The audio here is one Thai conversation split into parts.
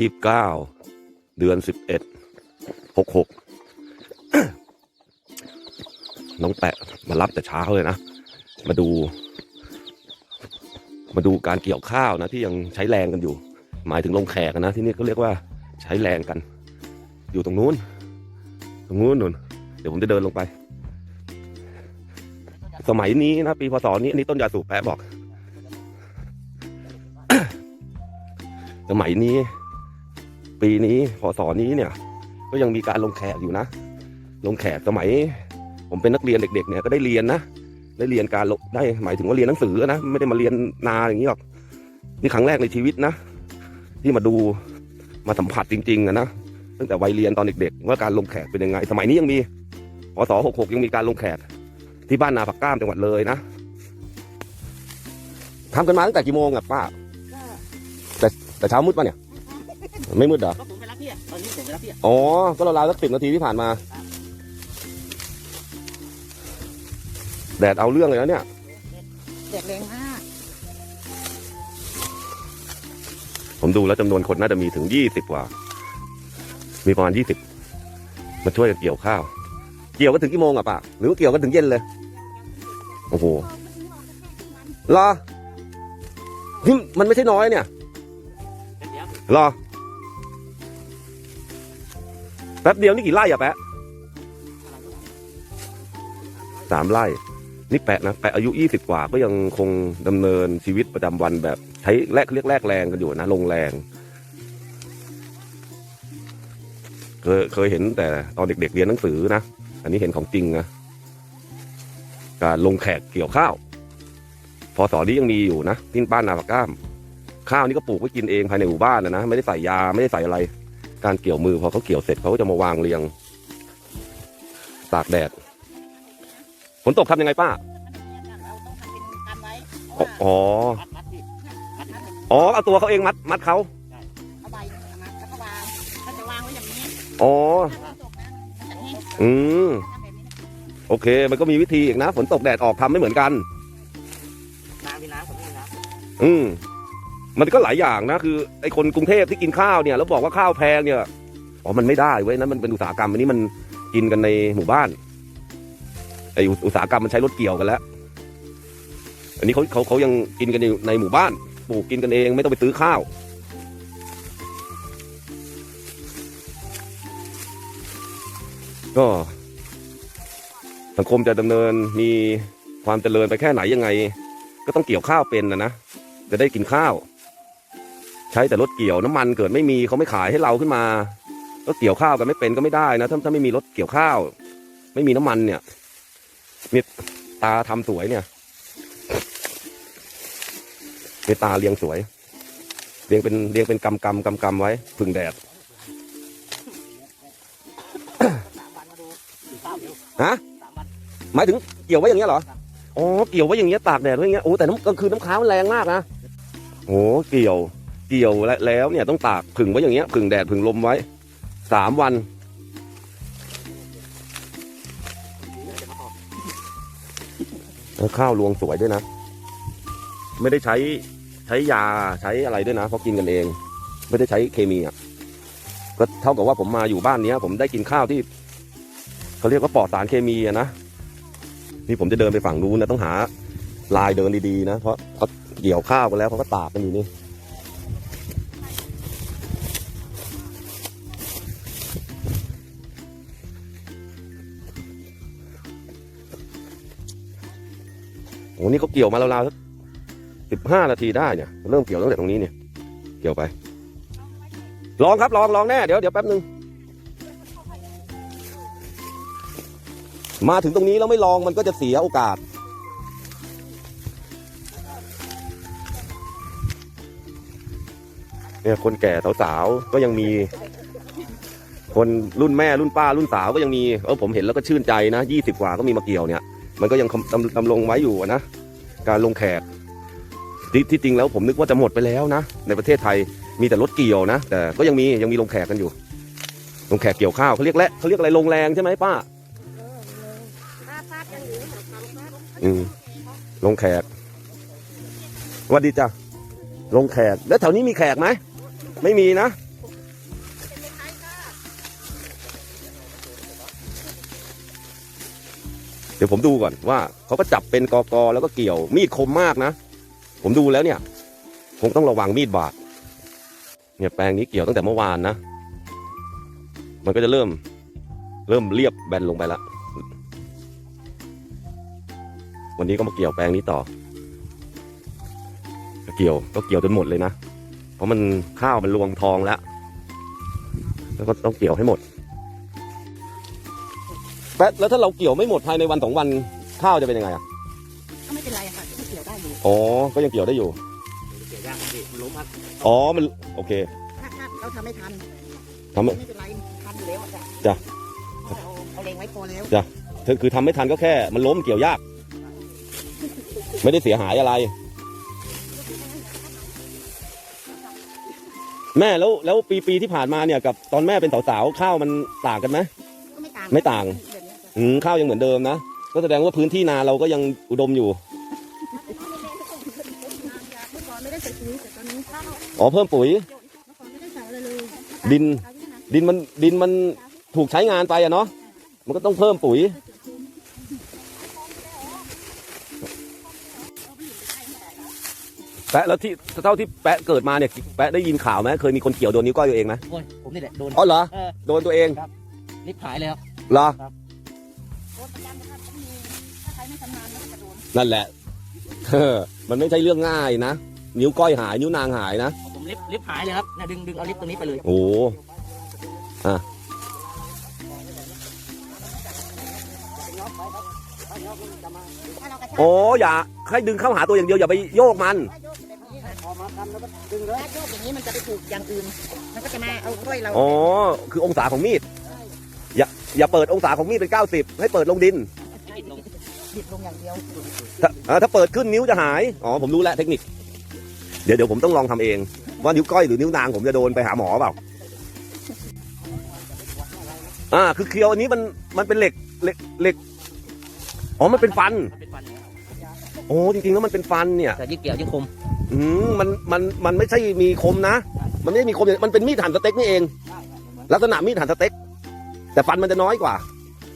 ยี่สิบเก้าเดือนสิบเอ็ดหกหกน้องแปะมารับแต่เช้าเลยนะ มาดู มาดูการเกี่ยวข้าวนะที่ยังใช้แรงกันอยู่ หมายถึงลงแขกนะ ที่นี่เขาเรียกว่าใช้แรงกัน อยู่ตรงนู้น ตรงนู้นนู่นเดี๋ยวผมจะเดินลงไป สมัยนี้นะปีพศนี้อันนี้ต้นยาสูบแปะบอก สมัยนี้ ปีนี้พศนี้เนี่ย ก็ยังมีการลงแขกอยู่นะ ลงแขกสมัย ผมเป็นนักเรียนเด็กๆเนี่ยก็ได้เรียนนะได้เรียนการลงได้หมายถึงว่าเรียนหนังสือนะไม่ได้มาเรียนนาอย่างนี้หรอกนี่ครั้งแรกในชีวิตนะ ที่มาดูมาสัมผัสจริงๆอะนะตั้งแต่วัยเรียนตอนเด็กๆว่าการลงแขกเป็นยังไง สมัยนี้ยังมีพศหกหกยังมีการลงแขกที่บ้านนาผักก้ามจังหวัดเลยนะทำกันมาตั้งแต่กี่โมงอะป้าก็แต่เช้ามืดป่ะเนี่ย ไม่มืดเหรอก็ผมไปรับพี่อะตอนนี้ผมไปรับพี่อะอ๋อ ก็ราวๆสักสิบนาทีที่ผ่านมา แดดเอาเรื่องเลยนะเนี่ยเด็กแรงมาก ผมดูแล้วจำนวนคนน่าจะมีถึงยี่สิบกว่า มีประมาณยี่สิบมาช่วยกันเกี่ยวข้าว เกี่ยวกันถึงกี่โมงอะป้าหรือว่าเกี่ยวกันถึงเย็นเลย โอ้โหเหรอนี่มันไม่ใช่น้อยเนี่ยเดี๋ยวเหรอ ป๊บเดียวนี่กี่ไร่อะแปะสามไร่ นี่แปะนะ แปะอายุยี่สิบกว่าก็ยังคงดำเนินชีวิตประจำวันแบบใช้แลกเรียกแลกแรงกันอยู่นะลงแรง เคยเคยเห็นแต่ตอนเด็ก ๆ เรียนหนังสือนะ อันนี้เห็นของจริงนะการลงแขกเกี่ยวข้าวพอสอนี้ยังมีอยู่นะที่บ้านนาปากก้าม ข้าวนี่ก็ปลูกไว้กินเองภายในหมู่บ้านนะนะไม่ได้ใส่ยาไม่ได้ใส่อะไร การเกี่ยวมือพอเขาเกี่ยวเสร็จเขาก็จะมาวางเรียง ตากแดดฝนตกทำยังไงป้าเราต้องทำเป็นกันไว้เพราะอ๋อว่ามัดมัดพี่มัดมัดเป็นอ๋อเอาตัวเขาเองมัดมัดเขาเอาใบมัดแล้วก็วางถ้าจะวางไว้อย่างนี้อ๋อถ้าฝนตกนะมันจะแห้งอืมทำแบบนี้นะโอเค มันก็มีวิธีอีกนะฝนตกแดดออกทำไม่เหมือนกันน้ำมีน้ำผมไม่มีน้อืม มันก็หลายอย่างนะคือไอ้คนกรุงเทพที่กินข้าวเนี่ยแล้วบอกว่าข้าวแพงเนี่ยอ๋อมันไม่ได้เว้ยนะมันเป็นอุตสาหกรรมอันนี้มันกินกันในหมู่บ้านไอ้อุตสาหกรรมมันใช้รถเกี่ยวกันแล้วอันนี้เขาเขาเขายังกินกันอยู่ในหมู่บ้านปลูกกินกันเองไม่ต้องไปซื้อข้าวก็สังคมจะดำเนินมีความเจริญไปแค่ไหนยังไง ก็ต้องเกี่ยวข้าวเป็นนะนะ จะได้กินข้าว ใช้แต่รถเกี่ยวน้ำมันเกิดไม่มีเขาไม่ขายให้เราขึ้นมาก็เกี่ยวข้าวกันไม่เป็นก็ไม่ได้นะถ้าถ้าไม่มีรถเกี่ยวข้าว ไม่มีน้ำมันเนี่ยมีตาทำสวยเนี่ยมีตาเรียงสวยเรียงเป็นเรียงเป็นกำกำกำกำไว้ พึ่งแดดฮะหมายถึงเกี่ยวไว้อย่างเงี้ยเหรออ๋อเกี่ยวไว้อย่างเงี้ยตากแดดไว้อย่างเงี้ยโอ้แต่น้ำกลางคืนน้ำค้างมันแรงมากนะโอ้เกี่ยว เกี่ยวแล้วแล้วเนี่ยต้องตากผึ่งไว้อย่างเงี้ยผึ่งแดดผึ่งลมไว้สามวัน ข้าวรวงสวยด้วยนะ ไม่ได้ใช้ใช้ยาใช้อะไรด้วยนะเพราะกินกันเอง ไม่ได้ใช้เคมีอะก็เท่ากับว่าผมมาอยู่บ้านเนี้ย ผมได้กินข้าวที่เขาเรียกว่าปลอดสารเคมีอะนะนี่ผมจะเดินไปฝั่งนู้นนะต้องหาลายเดินดีๆนะเพราะเขาเกี่ยวข้าวกันแล้วเขาก็ตากกันอยู่นี่ โอ้นี่เขาเกี่ยวมาแล้วๆสักสิบห้านาทีได้เนี่ย เริ่มเกี่ยวตั้งแต่ตรงนี้เนี่ย เกี่ยวไป ลองครับลองลองแน่เดี๋ยวเดี๋ยวแป๊บนึง มาถึงตรงนี้แล้วไม่ลองมันก็จะเสียโอกาส เนี่ยคนแก่สาวๆก็ยังมี คนรุ่นแม่รุ่นป้ารุ่นสาวก็ยังมี เออผมเห็นแล้วก็ชื่นใจนะยี่สิบกว่าก็มีมาเกี่ยวเนี่ย มันก็ยังดำดำรงไว้อยู่อะนะ การลงแขกที่ที่จริงแล้วผมนึกว่าจะหมดไปแล้วนะ ในประเทศไทยมีแต่รถเกี่ยวนะ แต่ก็ยังมียังมีลงแขกกันอยู่ ลงแขกเกี่ยวข้าวเขาเรียกและเขาเรียกอะไรลงแรงใช่ไหมป้าป้าป้าจะหนีหาทำป้าอืมลงแขกสวัสดีจ้ะลงแขกแล้วแถวนี้มีแขกไหมไม่มีนะ เดี๋ยวผมดูก่อนว่าเขาก็จับเป็นกอกอแล้วก็เกี่ยวมีดคมมากนะ ผมดูแล้วเนี่ยคงต้องระวังมีดบาดเนี่ยแปลงนี้เกี่ยวตั้งแต่เมื่อวานนะ มันก็จะเริ่ม เริ่มเรียบแบนลงไปแล้ววันนี้ก็มาเกี่ยวแปลงนี้ต่อเกี่ยวก็เกี่ยวจนหมดเลยนะ เพราะมันข้าวมันรวงทองแล้ว แล้วก็ต้องเกี่ยวให้หมด แป๊ะแล้วถ้าเราเกี่ยวไม่หมดภายในวันสองวันข้าวจะเป็นยังไงอะก็ไม่เป็นไรอะค่ะที่เกี่ยวได้อยู่อ๋อก็ยังเกี่ยวได้อยู่เกี่ยวยากครับพี่มันล้มครับอ๋อมันโอเคถ้าถ้าเราทำไม่ทันทำไม่ไม่เป็นไรทันอยู่แล้วอะจ้ะจ้ะเอาเอาเลงไว้พอแล้วคือคือทำไม่ทันก็แค่ มันล้มเกี่ยวยาก ไม่ได้เสียหายอะไร แม่แล้วแล้วปีปีที่ผ่านมาเนี่ยกับตอนแม่เป็นสาวๆข้าวมันต่างกันไหมก็ไม่ต่าง ไม่ต่างเดี๋ยวนี้จ้ะ อืมข้าวยังเหมือนเดิมนะ ก็แสดงว่าพื้นที่นาเราก็ยังอุดมอยู่เมื่อก่อนไม่ได้ใส่ปุ๋ยแต่ตอนนี้ข้าวอ๋อเพิ่มปุ๋ยเมื่อก่อนไม่ได้ใส่อะไรเลยดิน ดินมันดินมันถูกใช้งานไปอะเนาะ มันก็ต้องเพิ่มปุ๋ย แปะแล้วที่เท่าที่แปะเกิดมาเนี่ยแปะได้ยินข่าวไหมเคยมีคนเกี่ยวโดนนิ้วก้อยตัวเองไหมโอ้ยผมนี่แหละโดน อ๋อเหรอ เออ โดนตัวเองนิบหายเลยครับ เหรอโดนประจำนะครับ นาญมันก็จะโดนนั่นแหละเออมันไม่ใช่เรื่องง่ายนะ นิ้วก้อยหายนิ้วนางหายนะ ผมลิฟลิฟหายเลยครับเนี่ยดึงดึงเอาลิฟตัวนี้ไปเลย โอ้ถ้าเรากระชากโอ้อย่าให้ดึงเข้าหาตัวอย่างเดียวอย่าไปโยกมันถ้าโยกแบบนี้พอมาทำแล้วก็ดึงเลยถ้าโยกอย่างนี้มันจะไปถูกอย่างอื่น มันก็จะมาเอากล้วยเรา อ๋อ คือองศาของมีด อย่าอย่าเปิดองศาของมีดเป็น 90 ให้เปิดลงดินปิดลงบิดลงอย่างเดียวถ้าอ่าถ้าเปิดขึ้นนิ้วจะหาย อ๋อ ผมรู้แล้วเทคนิค เดี๋ยวเดี๋ยวผมต้องลองทำเอง ว่านิ้วก้อยหรือนิ้วนางผมจะโดนไปหาหมอเปล่า อ่า คือเคียวอันนี้มันมันเป็นเหล็กเหล็กเหล็ก อ๋อ มันเป็นฟัน มันเป็นฟันนะครับโอ้จริงๆแล้วมันเป็นฟันเนี่ย แต่ยิ่งเกี่ยวยิ่งคมอืมมันมันมันไม่ใช่มีคมนะ มันไม่ได้มีคมอย่างมันเป็นมีดหั่นสเต็กนี่เอง ลักษณะมีดหั่นสเต็ก แต่ฟันมันจะน้อยกว่า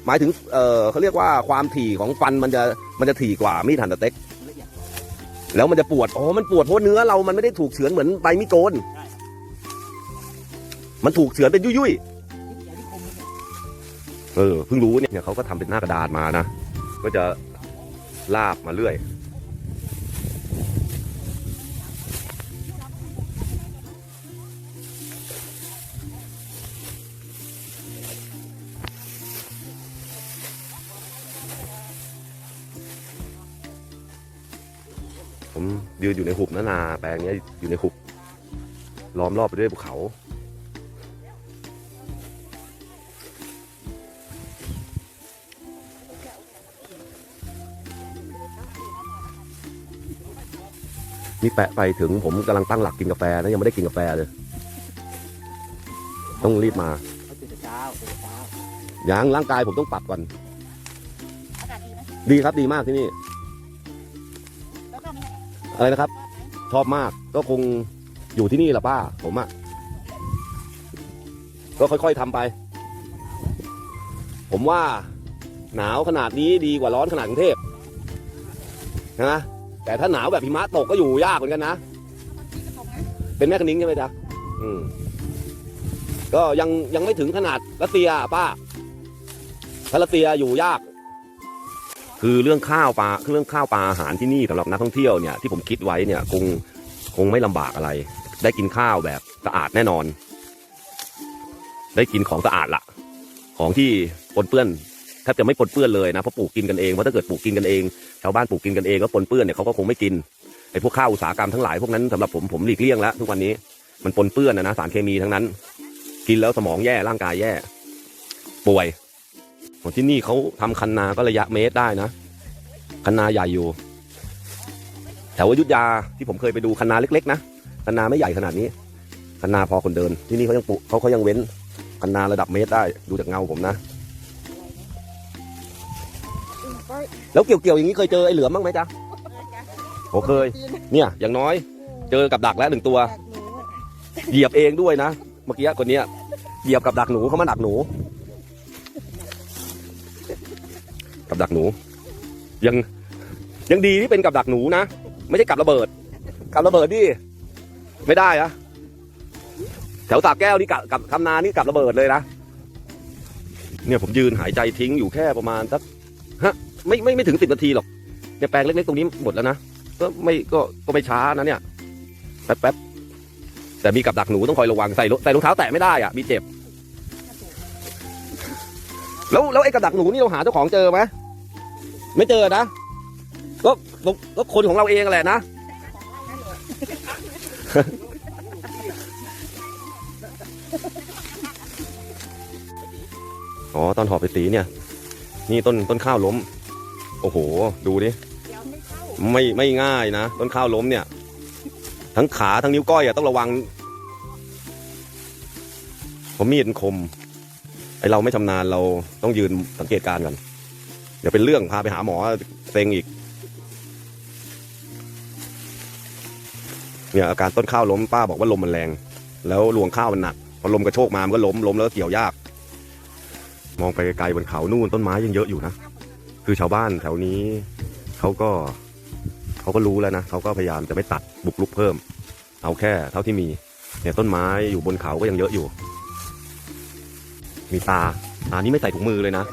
หมายถึงเออเขาเรียกว่าความถี่ของฟันมันจะมันจะถี่กว่ามีดหั่นสเต็กแล้วมันจะปวดอ๋อมันปวดเพราะเนื้อเรามันไม่ได้ถูกเฉือนเหมือนใบมีดโกนมันถูกเฉือนเป็นยุ่ยยิ่งเกี่ยวยิ่งคมเลยเนี่ยๆเออเพิ่งรู้เนี่ยเนี่ยเขาก็ทำเป็นหน้ากระดาษมานะก็จะลาบมาเรื่อย ยืนอยู่ในหุบนานาแปลงเนี้ยอยู่ในหุบล้อมรอบไปด้วยภูเขานี่แปะไปถึงผมกำลังตั้งหลักกินกาแฟนะยังไม่ได้กินกาแฟเลย ต้องรีบมาเอาตื่นแต่เช้าตื่นแต่เช้ายังร่างกายผมต้องปรับก่อนอากาศดีไหมดีครับดีมากที่นี่แล้วก็ไม่ อะไรนะครับ ชอบมากก็คงอยู่ที่นี่แหละป้า ผมอะ่ะก็ค่อยๆทำไป ผมว่าหนาวขนาดนี้ดีกว่าร้อนขนาดกรุงเทพนะแต่ถ้าหนาวแบบหิมะตกก็อยู่ยากเหมือนกันนะ เป็นแม่คณิ้งใช่ไหมจ๊ะอืมก็ยังยังไม่ถึงขนาดรัสเซียป้าถ้ารัสเซียอยู่ยาก คือเรื่องข้าวปลาคือเรื่องข้าวปลาอาหารที่นี่สำหรับนักท่องเที่ยวเนี่ยที่ผมคิดไว้เนี่ยคงคงไม่ลำบากอะไร ได้กินข้าวแบบสะอาดแน่นอน ได้กินของสะอาดละของที่ปนเปื้อนแทบจะไม่ปนเปื้อนเลยนะเพราะปลูกกินกันเองเพราะถ้าเกิดปลูกกินกันเองชาวบ้านปลูกกินกันเองก็ปนเปื้อนเนี่ยเขาก็คงไม่กินไอ้พวกข้าวอุตสาหกรรมทั้งหลายพวกนั้นสำหรับผมผมหลีกเลี่ยงแล้วทุกวันนี้มันปนเปื้อนนะนะสารเคมีทั้งนั้น กินแล้วสมองแย่ร่างกายแย่ ป่วย ที่นี่เขาทำคันนาก็ระยะเมตรได้นะ คันนาใหญ่อยู่แถวอยุธยาที่ผมเคยไปดูคันนาเล็กๆนะคันนาไม่ใหญ่ขนาดนี้คันนาพอคนเดิน ที่นี่เขายังปลูกเขาเขายังเว้นคันนาระดับเมตรได้ดูจากเงาผมนะ แล้วเกี่ยวๆอย่างนี้เคยเจอไอ้เหลือมบ้างไหมจ๊ะโอเคย เนี่ยอย่างน้อย เจอกับดักแล้วหนึ่งตัว เหยียบเองด้วยนะ เมื่อกี้คนเนี้ยเหยียบกับดักหนูเขามาดักหนู กับดักหนู ยังยังดีที่เป็นกับดักหนูนะ ไม่ใช่กับระเบิด กับระเบิดนี่ไม่ได้อะแถวตาแก้วนี่กับกับคำนานี่กับระเบิดเลยนะเนี่ยผมยืนหายใจทิ้งอยู่แค่ประมาณสักฮะไม่ไม่ไม่ถึงสิบนาทีหรอกเนี่ยแปลงเล็กๆตรงนี้หมดแล้วนะก็ไม่ก็ก็ไม่ช้านะเนี่ยแป๊บแป๊บแต่มีกับดักหนูต้องคอยระวังใส่รใส่รองเท้าแตะไม่ได้อะมีเจ็บ แล้วแล้วไอ้กับดักหนูนี่เราหาเจ้าของเจอไหม ไม่เจอนะก็ก็คนของเราเองแหละนะ อ๋อ ตอนหอบไปตีเนี่ย นี่ต้นต้นข้าวล้ม โอ้โห ดูดิ ไม่ไม่ง่ายนะ ต้นข้าวล้มเนี่ย ทั้งขาทั้งนิ้วก้อยอะต้องระวังเพราะมีดคม ไอเราไม่ชำนาญเราต้องยืนสังเกตการณ์กัน เดี๋ยวเป็นเรื่องพาไปหาหมอเซ็งอีก เนี่ยอาการต้นข้าวล้มป้าบอกว่าลมมันแรง แล้วรวงข้าวมันหนักพอลมกระโชกมามันก็ล้มล้มแล้วเกี่ยวยาก มองไปไกลๆบนเขานู่นต้นไม้ยังเยอะอยู่นะคือชาวบ้านแถวนี้เขาก็เขาก็รู้แล้วนะเขาก็พยายามจะไม่ตัดบุกลุกเพิ่ม เอาแค่เท่าที่มี เนี่ยต้นไม้อยู่บนเขาก็ยังเยอะอยู่ มีตา ตานี้ไม่ใส่ถุงมือเลยนะ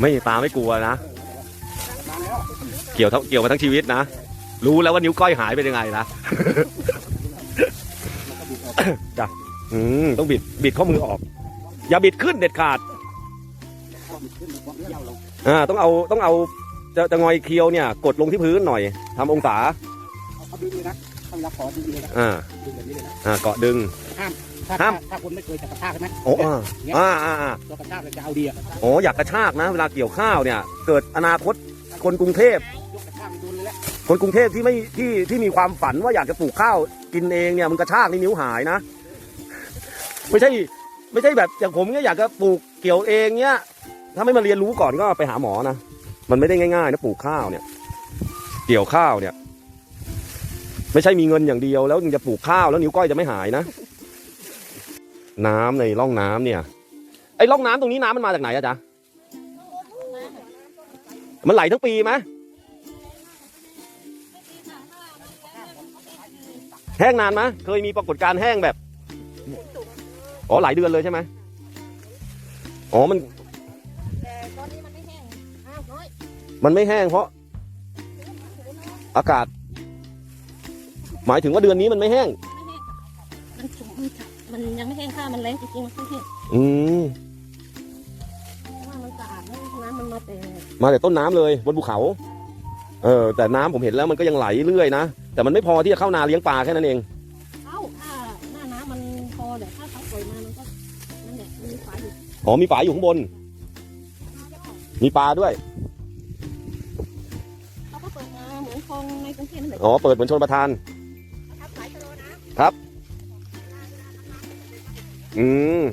ไม่ตาไม่กลัวนะ เกี่ยวทั้งเกี่ยวมาทั้งชีวิตนะ รู้แล้วว่านิ้วก้อยหายเป็นยังไงนะจ้ะอืมต้องบิดบิดข้อมือออก อย่าบิดขึ้นเด็ดขาดอ่าต้องเอาต้องเอาจะจะงอยเคียวเนี่ย กดลงที่พื้นหน่อยทำองศาเอาดึงเลยนะถ้าเวลาขอดึงเลยนะอ่าดึงแบบนี้เลยนะอ่าเกาะดึง ถ้าห้าม ถ้าคนไม่เคยจะกระชากใช่ไหมโอ้อ่าอ่าอ่าอ่าตัวกระชากเลยจะเอาดีอะโอ้อยากกระชากนะ เวลาเกี่ยวข้าวเนี่ย เกิดอนาคตคนกรุงเทพ ยกกระชากไปโดนเลยแหละคนกรุงเทพที่ไม่ที่ที่มีความฝันว่าอยากจะปลูกข้าวกินเองเนี่ยมันกระชากนี่นิ้วหายนะ ไม่ใช่ ไม่ใช่แบบอย่างผมเนี่ยอยากจะปลูกเกี่ยวเองเนี่ยถ้าไม่มาเรียนรู้ก่อนก็ไปหาหมอนะมันไม่ได้ง่ายๆนะปลูกข้าวเนี่ย เกี่ยวข้าวเนี่ย ไม่ใช่มีเงินอย่างเดียวแล้วยังจะปลูกข้าวแล้วนิ้วก้อยจะไม่หายนะ น้ำในร่องน้ำเนี่ยไอ้ร่องน้ำตรงนี้น้ำมันมาจากไหนอะจ๊ะมันไหลทั้งปีไหมแห้งนานไหมเคยมีปรากฏการณ์แห้งแบบอ๋อหลายเดือนเลยใช่ไหมอ๋อมันมันไม่แห้งเพราะ อากาศ หมายถึงว่าเดือนนี้มันไม่แห้ง มมันยังไม่แห้งข้าวมันแรงจริงๆมันไม่แห้งอืมเพราะว่ามันสะอาดแล้วน้ำมันมาแต่มาแต่ต้นน้ำเลยบนภูเขา เออ แต่น้ำผมเห็นแล้วมันก็ยังไหลเรื่อยนะ แต่มันไม่พอที่จะเข้านาเลี้ยงปลาแค่นั้นเองเอ้าถ้าหน้าน้ำมันพอเดี๋ยวถ้าเขาปล่อยมามันก็นั่นแหละมันมีฝาอยู่อ๋อมีฝาอยู่ข้างบน มีปลาด้วย เขาก็เปิดมาเหมือนคลองในกรุงเทพนั่นแหละอ๋อ เปิดเหมือนชนประทานทับสายชะโลนะ อืม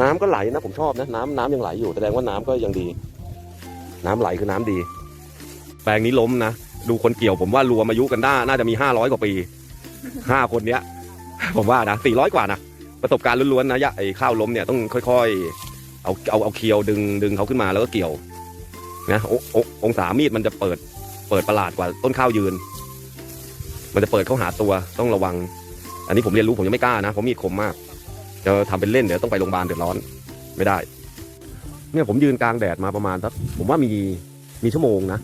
น้ำก็ไหลนะ ผมชอบนะ น้ำน้ำยังไหลอยู่แสดงว่าน้ำก็ยังดี น้ำไหลคือน้ำดี แปลงนี้ล้มนะ ดูคนเกี่ยวผมว่ารวมอายุกันได้ น่าจะมีห้าร้อยกว่าปี ห้าคนเนี้ย ผมว่านะสี่ร้อยกว่านะ ประสบการณ์ล้วนๆนะยะไอ้ข้าวล้มเนี่ยต้องค่อย ๆ เอาเอาเอาเคียวดึงดึงเขาขึ้นมาแล้วก็เกี่ยวนะออองศามีดมันจะเปิด เปิดประหลาดกว่าต้นข้าวยืน มันจะเปิดเข้าหาตัวต้องระวัง อันนี้ผมเรียนรู้ผมยังไม่กล้านะเพรามีดคมมากจะทำเป็นเล่นเดี๋ยวต้องไปโรงพยาบาลเดือดร้อนไม่ได้ เนี่ยผมยืนกลางแดดมาประมาณสักผมว่ามีมีชั่วโมงนะ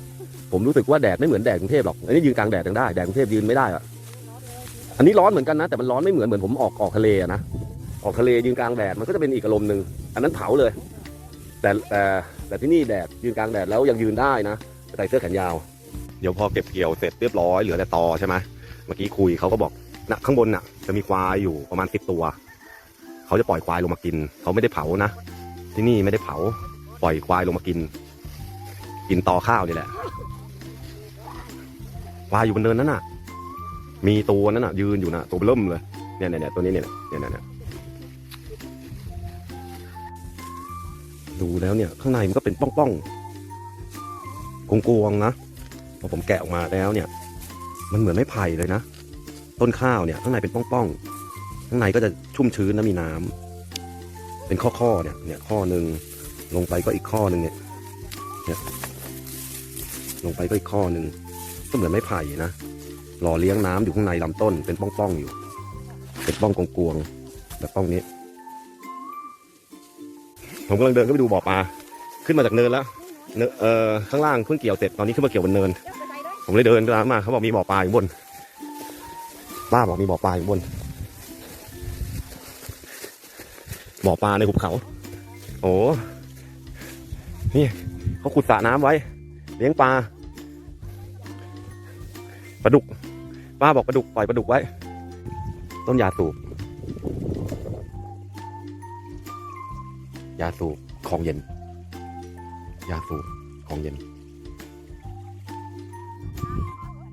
ผมรู้สึกว่าแดดไม่เหมือนแดดกรุงเทพหรอกอันนี้ยืนกลางแดดยังได้แดดกรุงเทพยืนไม่ได้อะอันนี้ร้อนเหมือนกันนะแต่มันร้อนไม่เหมือนเหมือนผมออกออกทะเลนะออกทะเลยืนกลางแดดมันก็จะเป็นอีกอารมณ์หนึ่งอันนั้นเผาเลย แต่แต่แต่ที่นี่แดดยืนกลางแดดแล้วยังยืนได้นะใส่เสื้อแขนยาว เดี๋ยวพอเก็บเกี่ยวเสร็จเรียบร้อยเหลือแต่ตอใช่ไหม เมื่อกี้คุยเขาก็บอกนะข้างบนน่ะ จะมีควายอยู่ประมาณสิบตัว เขาจะปล่อยควายลงมากิน เขาไม่ได้เผานะ ที่นี่ไม่ได้เผา ปล่อยควายลงมากิน กินต่อข้าวนี่แหละ ควายอยู่บนเนินนั้นน่ะ มีตัวนั้นน่ะ ยืนอยู่น่ะ ตัวเริ่มเลย เนี่ยเนี่ยเนี่ยตัวนี้เนี่ยเนี่ยเนี่ยดูแล้วเนี่ย ข้างในมันก็เป็นป้องๆกวงๆนะพอผมแกะออกมาแล้วเนี่ย มันเหมือนไม่ไผ่เลยนะ ต้นข้าวเนี่ยข้างในเป็นป้องๆข้างในก็จะชุ่มชื้นนะมีน้ำเป็นข้อข้อๆเนี่ยเนี่ยข้อหนึ่งลงไปก็อีกข้อหนึ่งเนี่ยเนี่ยลงไปก็อีกข้อหนึ่งก็เหมือนไม้ไผ่นะหล่อเลี้ยงน้ำอยู่ข้างในลำต้น เป็นป้องๆอยู่ เป็นป้องกวงๆแบบป้องนี้ ผมกำลังเดินขึ้นไปดูบ่อปลาขึ้นมาจากเนินแล้วเนนเอ่อข้างล่างเพิ่งเกี่ยวเสร็จตอนนี้ขึ้นมาเกี่ยวบนเนิน ผมเลยเดินตามมาเขาบอกมีบ่อปลาอยู่บน ป้าบอกมีบ่อปลาอยู่บน บ่อปลาในหุบเขา โอ้นี่เขาขุดสระน้ำไว้ เลี้ยงปลาปลาดุก ป้าบอกปลาดุกปล่อยปลาดุกไว้ ต้นยาสูบยาสูบของเย็น ยาสูบของเย็น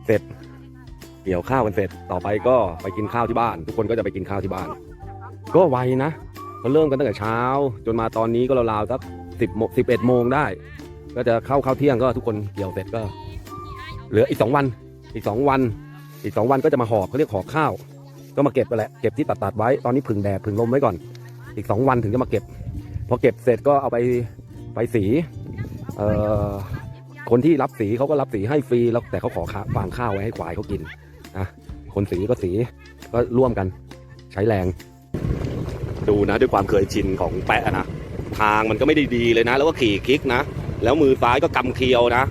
เสร็จเกี่ยวข้าวกันเสร็จต่อไปก็ไปกินข้าวที่บ้าน ทุกคนก็จะไปกินข้าวที่บ้าน ก็ไวนะเขาเริ่มกันตั้งแต่เช้า จนมาตอนนี้ก็ราวๆสักสิบโมสิบเอ็ดโมงได้ ก็จะเข้าข้าวเที่ยงก็ทุกคนเกี่ยวเสร็จก็ เหลืออีกสองวันอีกสองวัน อีกสองวันก็จะมาหอบเขาเรียกหอบข้าว ก็มาเก็บไปแหละเก็บที่ตัดตัดไว้ตอนนี้ผึ่งแดดผึ่งลมไว้ก่อน อีกสองวันถึงจะมาเก็บ พอเก็บเสร็จก็เอาไปไปสีเอ่อ คนที่รับสีเขาก็รับสีให้ฟรีแล้วแต่เขาขอค้าฟางข้าวไว้ให้ควายเขากินนะคนสีก็สีก็ร่วมกันใช้แรง ดูนะด้วยความเคยชินของแปะนะทางมันก็ไม่ได้ดีเลยนะ แล้วก็ขี่คลิกนะ แล้วมือซ้ายก็กำเคียวนะ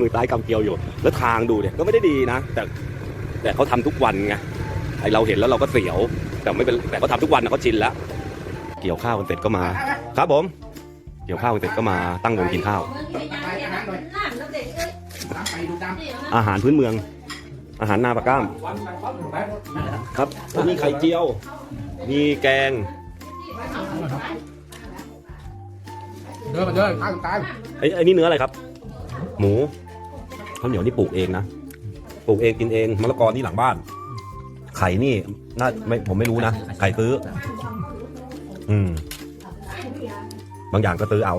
มือซ้ายกำเคียวอยู่ แล้วทางดูเนี่ยก็ไม่ได้ดีนะ แต่แต่เขาทำทุกวันไงไอเราเห็นแล้วเราก็เสียว แต่ไม่เป็นแต่เขาทำทุกวันนะเขาชินแล้ว เกี่ยวข้าวกันเสร็จก็มา ครับผม เกี่ยวข้าวเสร็จก็มาตั้งวงกินข้าว อาหารพื้นเมือง อาหารนาปากก้าม ครับมีไข่เจียว มีแกง เดินมาเดินข้างตายไอ้ไอ้นี่เนื้ออะไรครับ หมูข้าวเหนียวนี่ปลูกเองนะ ปลูกเองกินเองมะละกอนี่หลังบ้าน ไข่นี่น่าไม่ผมไม่รู้นะ ไข่ซื้อ อืม บางอย่างก็ซื้อเอา